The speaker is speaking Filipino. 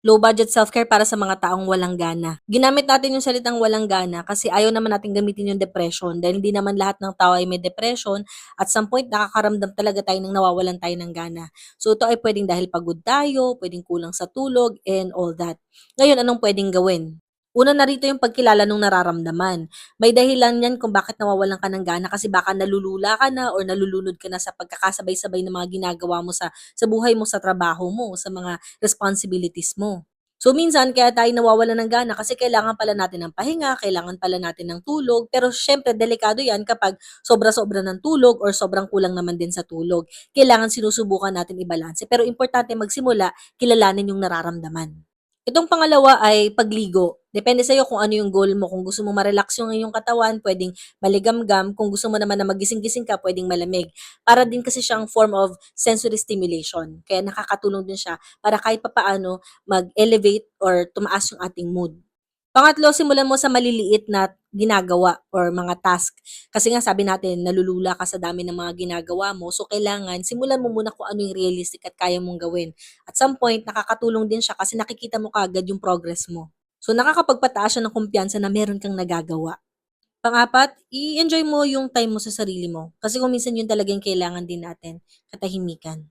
Low budget self-care para sa mga taong walang gana. Ginamit natin yung salitang walang gana kasi ayaw naman natin gamitin yung depression dahil hindi naman lahat ng tao ay may depression at some point nakakaramdam talaga tayo ng nawawalan tayo ng gana. So ito ay pwedeng dahil pagod tayo, pwedeng kulang sa tulog and all that. Ngayon, anong pwedeng gawin? Una na rito yung pagkilala nung nararamdaman. May dahilan yan kung bakit nawawalan ka ng gana kasi baka nalulula ka na or nalulunod ka na sa pagkakasabay-sabay ng mga ginagawa mo sa, sa buhay mo, sa trabaho mo, sa mga responsibilities mo. So minsan kaya tayo nawawalan ng gana kasi kailangan pala natin ng pahinga, kailangan pala natin ng tulog, pero syempre delikado 'yan kapag sobra-sobra ng tulog or sobrang kulang naman din sa tulog. Kailangan sinusubukan natin ibalanse pero importante magsimula kilalanin yung nararamdaman. Itong pangalawa ay pagligo. Depende sa'yo kung ano yung goal mo. Kung gusto mo ma-relax yung iyong katawan, pwedeng maligamgam. Kung gusto mo naman na magising-gising ka, pwedeng malamig. Para din kasi siyang form of sensory stimulation. Kaya nakakatulong din siya para kahit papaano mag-elevate or tumaas yung ating mood. Pangatlo, simulan mo sa maliliit na ginagawa or mga task. Kasi nga sabi natin, nalulula ka sa dami ng mga ginagawa mo. So, kailangan simulan mo muna kung ano yung realistic at kaya mong gawin. At some point, nakakatulong din siya kasi nakikita mo kaagad yung progress mo. So, nakakapagpataas siya ng kumpiyansa na meron kang nagagawa. Pang-apat, i-enjoy mo yung time mo sa sarili mo. Kasi kung minsan yun talaga yung kailangan din natin, katahimikan.